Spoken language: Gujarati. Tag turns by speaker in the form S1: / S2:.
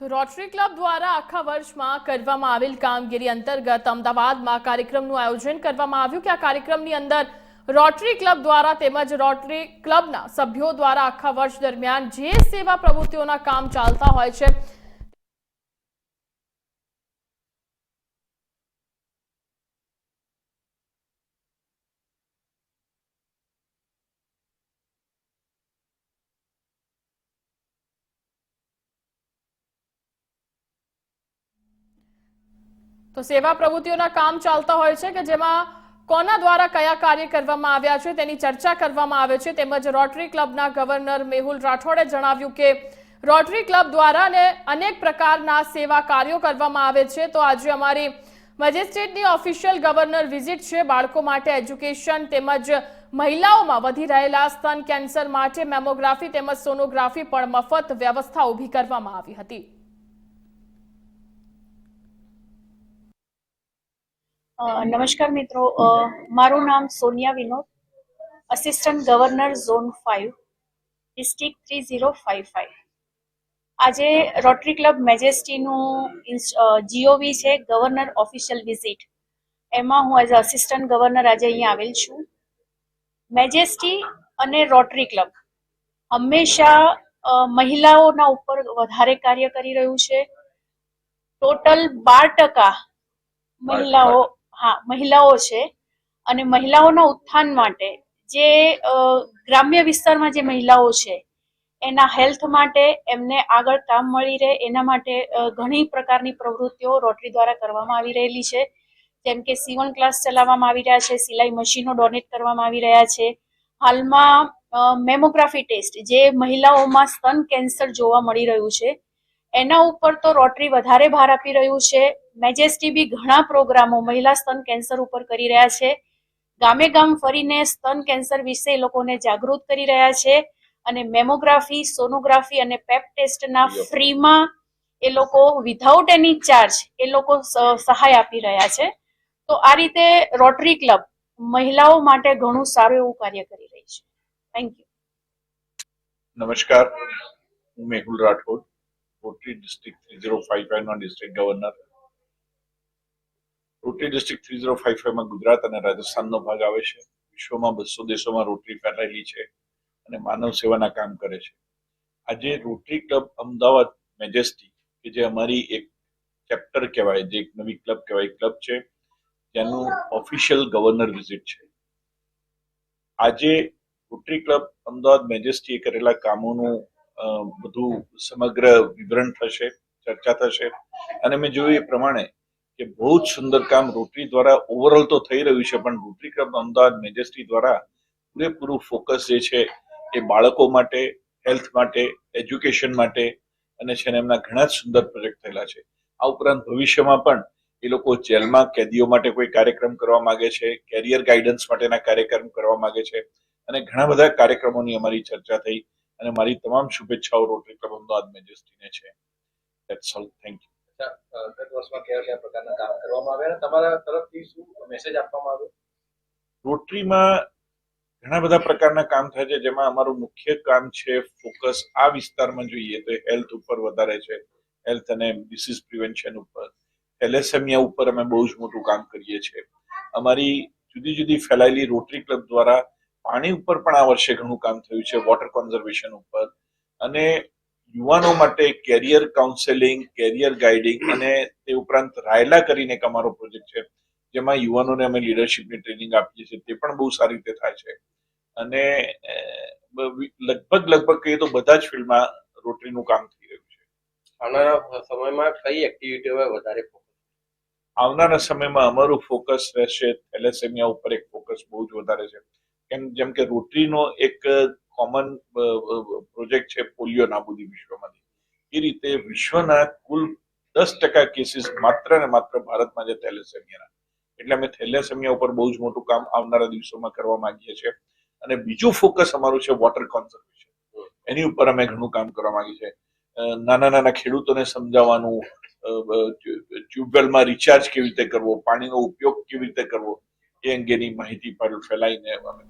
S1: તો રોટરી ક્લબ દ્વારા આખા વર્ષમાં કરવામાં આવેલ કામગીરી અંતર્ગત અમદાવાદમાં કાર્યક્રમનું આયોજન કરવામાં આવ્યું કે આ કાર્યક્રમની અંદર રોટરી ક્લબ દ્વારા તેમજ રોટરી ક્લબના સભ્યો દ્વારા આખા વર્ષ દરમિયાન જે સેવા પ્રવૃત્તિઓના કામ ચાલતા હોય છે તો સેવા પ્રવૃત્તિઓના કામ ચાલતા હોય છે કે જેમાં કોના દ્વારા કયા કાર્ય કરવામાં આવ્યા છે, તેની ચર્ચા કરવામાં આવે છે, તેમજ રોટરી ક્લબના ગવર્નર મેહુલ રાઠોડે જણાવ્યું કે રોટરી ક્લબ દ્વારા અને અનેક પ્રકારના સેવા કાર્યો કરવામાં આવે છે. તો આજે અમારી મેજિસ્ટ્રેટની ઓફિશિયલ ગવર્નર વિઝિટ છે બાળકો માટે એજ્યુકેશન તેમજ મહિલાઓમાં વધી રહેલા સ્તન કેન્સર માટે મેમોગ્રાફી તેમજ સોનોગ્રાફી પણ મફત વ્યવસ્થા ઊભી કરવામાં આવી હતી.
S2: નમસ્કાર મિત્રો. મારું નામ Sonia Vinod. Assistant governor zone five district three zero five five આજે રોટરી ક્લબ મેજેસ્ટીનું જીઓવી છે ગવર્નર ઓફિશિયલ વિઝિટ એમાં હું એઝ અસિસ્ટન્ટ ગવર્નર આજે અહીંયા આવેલ છું. મેજેસ્ટી અને રોટરી ક્લબ હંમેશા મહિલાઓના ઉપર વધારે કાર્ય કરી રહ્યું છે. ટોટલ બાર ટકા. મહિલાઓ હા, મહિલાઓ છે. અને મહિલાઓના ઉત્થાન માટે જે ગ્રામ્ય વિસ્તારમાં જે મહિલાઓ છે, એના હેલ્થ માટે એમને આગળ કામ મળી રહે. એના માટે ઘણી પ્રકારની પ્રવૃત્તિઓ રોટરી દ્વારા કરવામાં આવી રહેલી છે. જેમ કે સીવણ ક્લાસ ચલાવવામાં આવી રહ્યા છે, સિલાઈ મશીનો ડોનેટ કરવામાં આવી રહ્યા છે. હાલમાં મેમોગ્રાફી ટેસ્ટ જે મહિલાઓમાં સ્તન કેન્સર જોવા મળી રહ્યું છે. એના ઉપર તો રોટરી વધારે ભાર આપી રહ્યું છે. મેજેસ્ટી બી ઘણા પ્રોગ્રામો મહિલા સ્તન કેન્સર ઉપર કરી રહ્યા છે. ગામે ગામ ફરીને સ્તન કેન્સર વિશે એ લોકોને જાગૃત કરી રહ્યા છે અને મેમોગ્રાફી સોનોગ્રાફી અને પેપ ટેસ્ટના ફ્રીમાં એ લોકો વિધાઉટ એની ચાર્જ એ લોકો સહાય આપી રહ્યા છે. તો આ રીતે રોટરી ક્લબ મહિલાઓ માટે ઘણું સારું એવું કાર્ય કરી રહી છે. થેન્ક યુ
S3: નમસ્કાર. હું Mehul Rathod. Rotary district three zero five five નો ડિસ્ટ્રિક્ટ ગવર્નર રોટરી ગુજરાત અને રાજસ્થાનનો ભાગ આવે છે. વિશ્વમાં બસો દેશોમાં રોટરી ફેલાયેલી છે અને માનવ સેવાના કામ કરે છે. આજે રોટરી ક્લબ અમદાવાદ મેજેસ્ટી કે જે અમારી એક ચેપ્ટર કહેવાય, જે એક નવી ક્લબ કહેવાય ક્લબ છે. તેનું ઓફિશિયલ ગવર્નર વિઝિટ છે. આજે રોટરી ક્લબ અમદાવાદ મેજેસ્ટીએ કરેલા કામોનું બધું સમગ્ર વિવરણ થશે, ચર્ચા થશે. અને મેં જોયું એ પ્રમાણે કે બહુ જ સુંદર કામ રોટરી દ્વારા ઓવરઓલ તો થઈ રહ્યું છે, પણ રોટરી ક્લબ અમદાવાદ મેજેસ્ટી દ્વારા પૂરેપૂરું ફોકસ જે છે એ બાળકો માટે હેલ્થ માટે એજ્યુકેશન માટે અને છે ને એમના ઘણા જ સુંદર પ્રોજેક્ટ થયેલા છે. આ ઉપરાંત ભવિષ્યમાં પણ એ લોકો જેલમાં કેદીઓ માટે કોઈ કાર્યક્રમ કરવા માંગે છે કેરિયર ગાઈડન્સ માટેના કાર્યક્રમ કરવા માંગે છે અને ઘણા બધા કાર્યક્રમોની અમારી ચર્ચા થઈ. અને મારી તમામ શુભેચ્છાઓ રોટરી ક્લબ અમદાવાદ મેજેસ્ટીને છે. ધેટ્સ ઓલ થેન્ક યુ રોટરીમાં ઘણા બધા પ્રકારના કામ થાય છે જેમાં અમારું મુખ્ય કામ છે ફોકસ આ વિસ્તારમાં જોઈએ તો હેલ્થ ઉપર વધારે છે. હેલ્થ અને ડિસીઝ પ્રિવેન્શન ઉપર. એલેસેમિયા ઉપર અમે બહુ જ મોટું કામ કરીએ છીએ. અમારી જુદી જુદી ફેલાયેલી રોટરી ક્લબ દ્વારા પાણી ઉપર પણ આ વર્ષે ઘણું કામ થયું છે વોટર કોન્ઝર્વેશન ઉપર. અને યુવાનો માટે કેરિયર કાઉન્સેલિંગ કેરિયર ગાઈડિંગ અને તે ઉપરાંત રાયલા કરીને એક અમારો પ્રોજેક્ટ છે જેમાં યુવાનોને અમે લીડરશિપની ટ્રેનિંગ આપીએ છીએ તે પણ બહુ સારી રીતે થાય છે. અને લગભગ લગભગ કહીએ તો બધા જ ફિલ્ડમાં રોટરીનું કામ થઈ રહ્યું છે.
S4: આવનારા સમયમાં કઈ એક્ટિવિટીઓ વધારે?
S3: આવનારા સમયમાં અમારું ફોકસ રહેશે થેલેસેમિયા ઉપર એક ફોકસ બહુ જ વધારે છે. કેમ જેમ કે રોટરીનો એક કોમન પ્રોજેક્ટ છે પોલિયો નાબૂદી વિશ્વમાંથી. એ રીતે વિશ્વના કુલ દસ ટકા કેસીસ માત્ર ને માત્ર ભારતમાં છે થેલેસેમિયાના. એટલે અમે થેલેસેમિયા ઉપર બહુ જ મોટું કામ આવનારા દિવસોમાં કરવા માંગીએ છીએ. અને બીજું ફોકસ અમારું છે વોટર કોન્ઝર્વેશન એની ઉપર અમે ઘણું કામ કરવા માંગીએ છીએ. નાના નાના ખેડૂતોને સમજાવવાનું ટ્યુબવેલમાં રિચાર્જ કેવી રીતે કરવો, પાણીનો ઉપયોગ કેવી રીતે કરવો, એ અંગેની માહિતી પર ફેલાઈને અમે